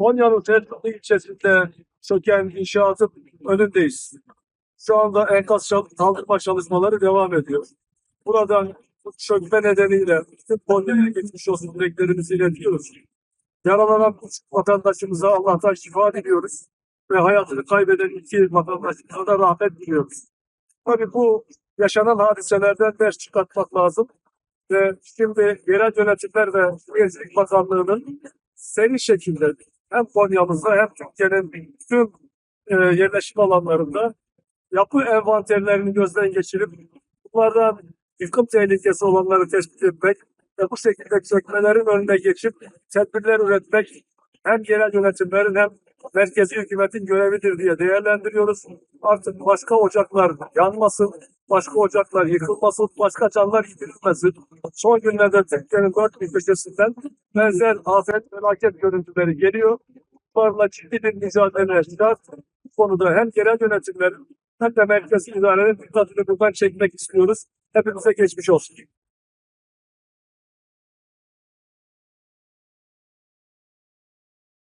Konya'nın Tertipli ilçesinde çöken inşaatın önündeyiz. Şu anda enkaz kaldırma çalışmaları devam ediyor. Buradan bu çökme nedeniyle tüm Konya'ya geçmiş olsun dileklerimizi iletiyoruz. Yaralanan vatandaşımıza Allah'tan şifa diliyoruz ve hayatını kaybeden iki vatandaşımıza da rahmet diliyoruz. Tabii bu yaşanan hadiselerden ders çıkartmak lazım ve şimdi yerel yönetimler ve Gezlik Bakanlığı'nın seri şekilde hem Konya'mızda hem Türkiye'nin tüm e, yerleşim alanlarında yapı envanterlerini gözden geçirip bunlardan yıkım tehlikesi olanları tespit etmek ve bu şekilde çökmelerin önüne geçip tedbirler üretmek hem yerel yönetimlerin hem merkezi hükümetin görevidir diye değerlendiriyoruz. Artık başka ocaklar yanmasın, başka ocaklar yıkılmasın, başka canlar yitirilmesin. Son günlerde Türkiye'nin dört bir köşesinden benzer afet, felaket görüntüleri geliyor. Bunlarla ciddi bir mücadele şart. Bu konuda hem yerel yönetimlerin hem de merkezi idarenin dikkatini buradan çekmek istiyoruz. Hepimize geçmiş olsun.